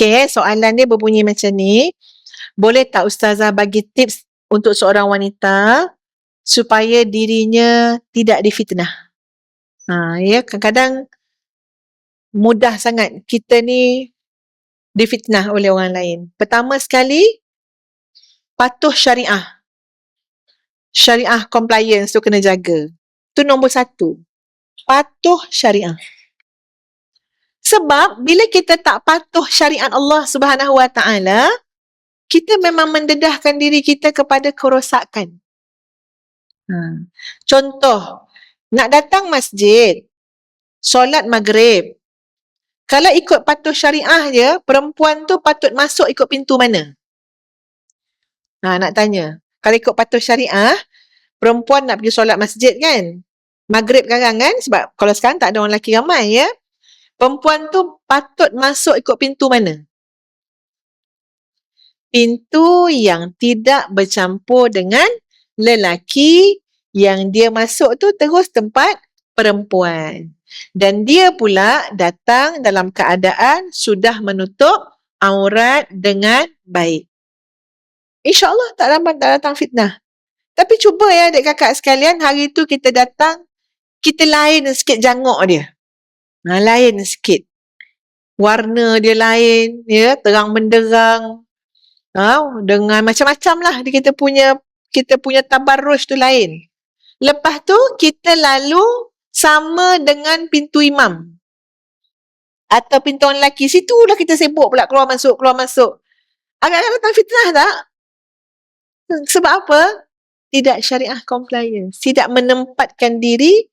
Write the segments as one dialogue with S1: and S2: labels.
S1: Okay, soalan dia berbunyi macam ni. Boleh tak Ustazah bagi tips untuk seorang wanita supaya dirinya tidak difitnah? Ha, ya, kadang-kadang mudah sangat kita ni difitnah oleh orang lain. Pertama sekali, patuh syariah. Syariah compliance tu kena jaga. Tu nombor satu. Patuh syariah. Sebab bila kita tak patuh syariat Allah Subhanahu Wa Taala, kita memang mendedahkan diri kita kepada kerosakan. Ha. Contoh, nak datang masjid, solat maghrib. Kalau ikut patuh syariah je, perempuan tu patut masuk ikut pintu mana? Ha, nak tanya. Kalau ikut patuh syariah, perempuan nak pergi solat masjid kan? Maghrib sekarang kan? Sebab kalau sekarang tak ada orang lelaki ramai ya. Perempuan tu patut masuk ikut pintu mana? Pintu yang tidak bercampur dengan lelaki yang dia masuk tu terus tempat perempuan. Dan dia pula datang dalam keadaan sudah menutup aurat dengan baik. InsyaAllah tak lambat tak datang fitnah. Tapi cuba ya adik kakak sekalian, hari tu kita datang, kita lain sikit jangok dia. Ha, lain sikit. Warna dia lain, ya, terang benderang. Ha, dengan macam-macam lah kita punya kita punya tabarrush tu lain. Lepas tu kita lalu sama dengan pintu imam. Atau pintu orang lelaki. Situ lah kita sibuk pula keluar masuk, keluar masuk. Agak-agak datang fitnah tak? Sebab apa? Tidak syariah compliance. Tidak menempatkan diri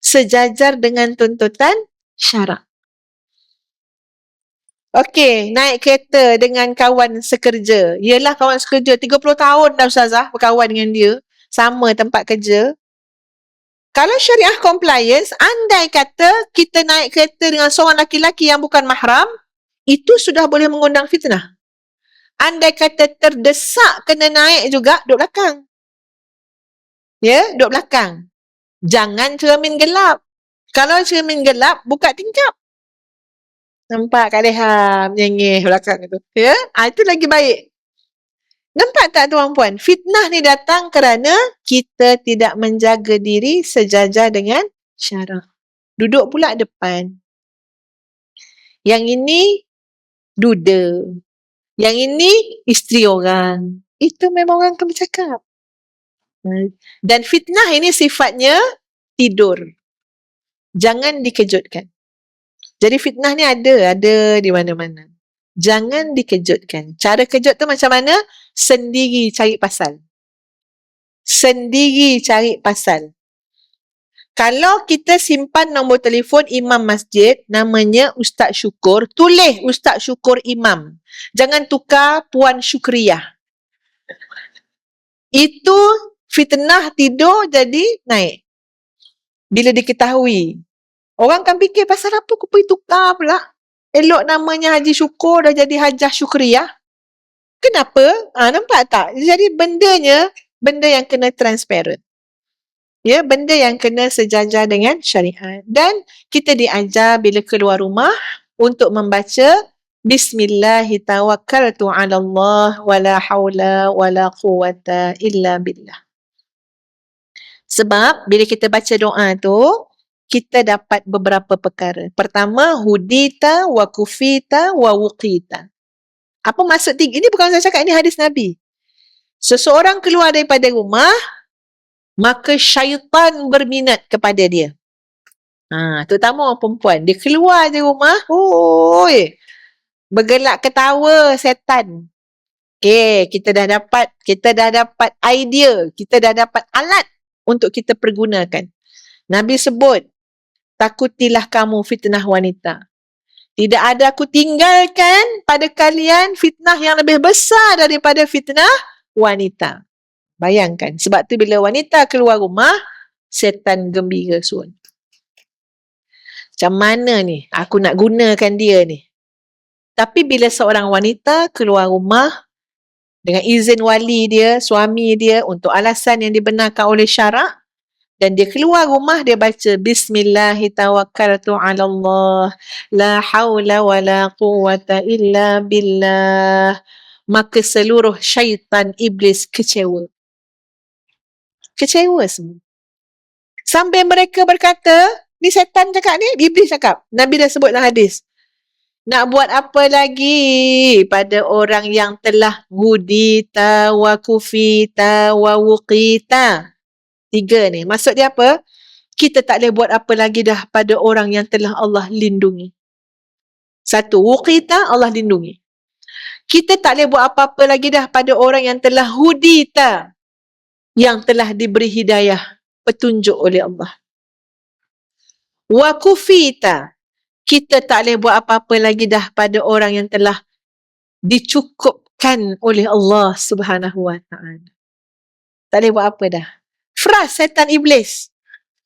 S1: sejajar dengan tuntutan syarak. Okey, naik kereta dengan kawan sekerja. Yelah kawan sekerja. 30 tahun dah Ustazah berkawan dengan dia. Sama tempat kerja. Kalau syariah compliance, andai kata kita naik kereta dengan seorang laki-laki yang bukan mahram, itu sudah boleh mengundang fitnah andai kata terdesak kena naik juga duduk belakang. Ya, duduk belakang. Jangan cermin gelap. Kalau cermin gelap, buka tingkap. Nampak Kak Leha menyengih belakang itu. Ya, ha, itu lagi baik. Nampak tak tuan puan? Fitnah ni datang kerana kita tidak menjaga diri sejajar dengan syarak. Duduk pula depan. Yang ini duda. Yang ini isteri orang. Itu memang orang akan bercakap. Dan fitnah ini sifatnya tidur. Jangan dikejutkan. Jadi fitnah ni ada, ada di mana-mana. Jangan dikejutkan. Cara kejut tu macam mana? Sendiri cari pasal. Sendiri cari pasal. Kalau kita simpan nombor telefon imam masjid, namanya Ustaz Syukur, tulis Ustaz Syukur Imam. Jangan tukar Puan Syukriah. Itu fitnah tidur jadi naik. Bila diketahui. Orang kan fikir pasal apa aku pergi tukar pula. Elok namanya Haji Syukur dah jadi Hajah Syukriah. Kenapa? Ha, nampak tak? Jadi bendanya, benda yang kena transparent ya benda yang kena sejajar dengan syariat dan kita diajar bila keluar rumah untuk membaca Bismillahirrahmanirrahim 'ala Allah wala haula wala quwata illa billah. Sebab bila kita baca doa tu kita dapat beberapa perkara. Pertama, hudita wa kufita wa wuqita. Apa maksud tiga? Ini bukan saya cakap, ini hadis Nabi. Seseorang keluar daripada rumah, maka syaitan berminat kepada dia. Ha, terutama orang perempuan. Dia keluar je rumah, oi, bergelak ketawa setan. Okay, kita dah dapat, kita dah dapat idea, kita dah dapat alat untuk kita pergunakan. Nabi sebut, takutilah kamu fitnah wanita. Tidak ada aku tinggalkan pada kalian fitnah yang lebih besar daripada fitnah wanita. Bayangkan. Sebab tu bila wanita keluar rumah, setan gembira sun. Macam mana ni aku nak gunakan dia ni? Tapi bila seorang wanita keluar rumah dengan izin wali dia, suami dia untuk alasan yang dibenarkan oleh syarak, dan dia keluar rumah dia baca bismillahirrahmanirrahim ala Allah la haula wala quwata illa billah. Maka seluruh syaitan iblis kecewa. Kecewa semua. Sambil mereka berkata ni setan cakap ni? Iblis cakap. Nabi dah sebut dalam hadis nak buat apa lagi pada orang yang telah hudita wa kufita wa Tiga ni. Maksud dia apa? Kita tak boleh buat apa lagi dah pada orang yang telah Allah lindungi. Satu, wuqita Allah lindungi. Kita tak boleh buat apa-apa lagi dah pada orang yang telah hudita. Yang telah diberi hidayah, petunjuk oleh Allah. Wa kufita. Kita tak boleh buat apa-apa lagi dah pada orang yang telah dicukupkan oleh Allah subhanahu wa ta'ala. Tak boleh buat apa dah fras setan iblis.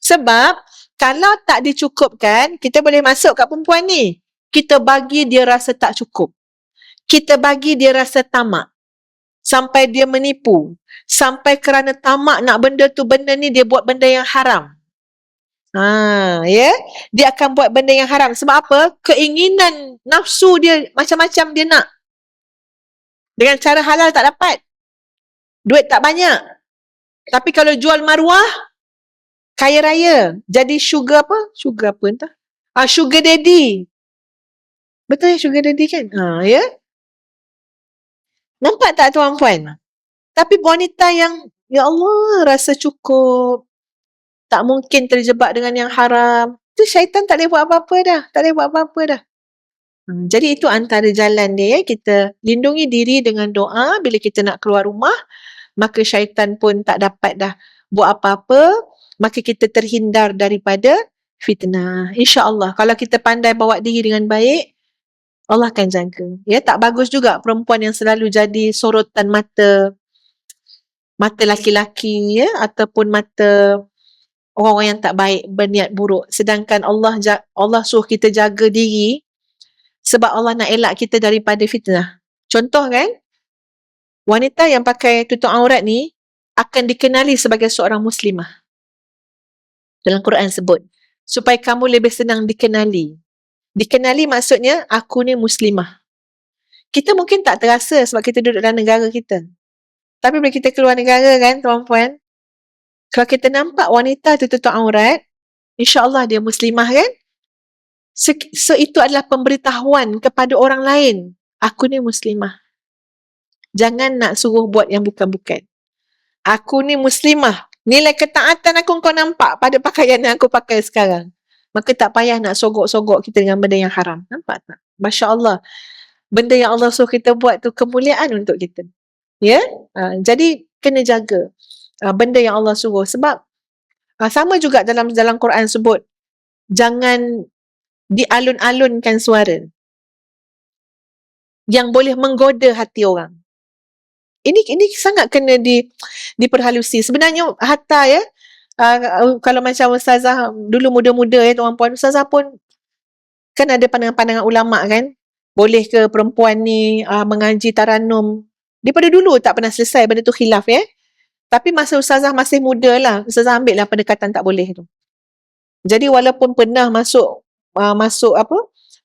S1: Sebab kalau tak dicukupkan, kita boleh masuk kat perempuan ni. Kita bagi dia rasa tak cukup. Kita bagi dia rasa tamak. Sampai dia menipu. Sampai kerana tamak nak benda tu, benda ni dia buat benda yang haram. Ha, ya? Yeah? Dia akan buat benda yang haram. Sebab apa? Keinginan nafsu dia macam-macam dia nak. Dengan cara halal tak dapat. Duit tak banyak. Tapi kalau jual maruah, kaya raya. Jadi sugar apa? Sugar apa entah? Ah, sugar daddy. Betul ya sugar daddy kan? Ha, ya? Nampak tak tuan puan? Tapi wanita yang, ya Allah, rasa cukup. Tak mungkin terjebak dengan yang haram. Tu syaitan tak boleh buat apa-apa dah. Tak boleh buat apa-apa dah. Hmm, jadi itu antara jalan dia ya. Kita lindungi diri dengan doa bila kita nak keluar rumah maka syaitan pun tak dapat dah buat apa-apa maka kita terhindar daripada fitnah insyaallah kalau kita pandai bawa diri dengan baik Allah akan jaga ya tak bagus juga perempuan yang selalu jadi sorotan mata mata laki-laki ya ataupun mata orang-orang yang tak baik berniat buruk sedangkan Allah Allah suruh kita jaga diri sebab Allah nak elak kita daripada fitnah contoh kan wanita yang pakai tutup aurat ni akan dikenali sebagai seorang muslimah. Dalam Quran sebut, supaya kamu lebih senang dikenali. Dikenali maksudnya, aku ni muslimah. Kita mungkin tak terasa sebab kita duduk dalam negara kita. Tapi bila kita keluar negara kan, tuan-puan, kalau kita nampak wanita tu tutup aurat, insyaAllah dia muslimah kan? So, so itu adalah pemberitahuan kepada orang lain. Aku ni muslimah. Jangan nak suruh buat yang bukan-bukan. Aku ni muslimah. Nilai ketaatan aku kau nampak pada pakaian yang aku pakai sekarang. Maka tak payah nak sogok-sogok kita dengan benda yang haram. Nampak tak? Masya Allah. Benda yang Allah suruh kita buat tu kemuliaan untuk kita. Ya? Uh, jadi kena jaga uh, benda yang Allah suruh. Sebab uh, sama juga dalam dalam Quran sebut jangan dialun-alunkan suara yang boleh menggoda hati orang ini ini sangat kena di diperhalusi. Sebenarnya hatta ya uh, kalau macam ustazah dulu muda-muda ya tuan puan ustazah pun kan ada pandangan-pandangan ulama kan boleh ke perempuan ni uh, mengaji taranum daripada dulu tak pernah selesai benda tu khilaf ya tapi masa ustazah masih muda lah. Ustazah ambil lah pendekatan tak boleh tu. Jadi walaupun pernah masuk uh, masuk apa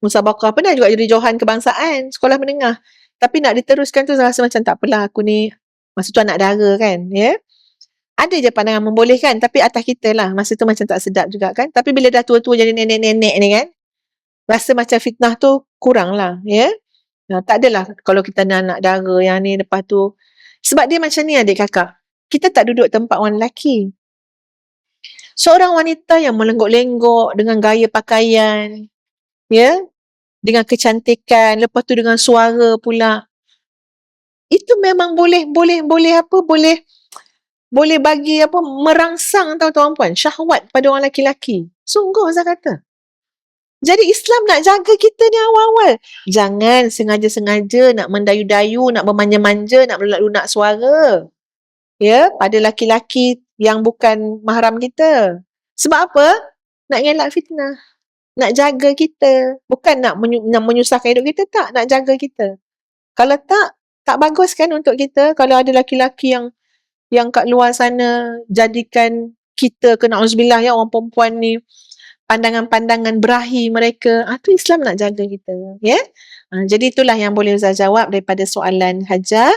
S1: musabaqah pernah juga jadi johan kebangsaan sekolah menengah. Tapi nak diteruskan tu rasa macam tak apalah aku ni masa tu anak dara kan ya. Yeah? ada je pandangan membolehkan tapi atas kita lah. Masa tu macam tak sedap juga kan. Tapi bila dah tua-tua jadi nenek-nenek ni kan rasa macam fitnah tu kurang lah ya. Yeah? nah, tak adalah kalau kita nak anak dara yang ni lepas tu. Sebab dia macam ni adik kakak kita tak duduk tempat orang lelaki seorang wanita yang melenggok-lenggok dengan gaya pakaian ya yeah? dengan kecantikan, lepas tu dengan suara pula. Itu memang boleh boleh boleh apa? Boleh boleh bagi apa merangsang tau tuan puan syahwat pada orang lelaki-lelaki. Sungguh saya kata. Jadi Islam nak jaga kita ni awal-awal. Jangan sengaja-sengaja nak mendayu-dayu, nak memanja-manja, nak melunak suara. Ya, pada lelaki-lelaki yang bukan mahram kita. Sebab apa? Nak ngelak fitnah nak jaga kita. Bukan nak, menyu- nak menyusahkan hidup kita, tak. Nak jaga kita. Kalau tak, tak bagus kan untuk kita kalau ada laki-laki yang yang kat luar sana jadikan kita ke na'udzubillah ya orang perempuan ni pandangan-pandangan berahi mereka. Ah tu Islam nak jaga kita, ya. Ah, jadi itulah yang boleh Ustaz jawab daripada soalan Hajar.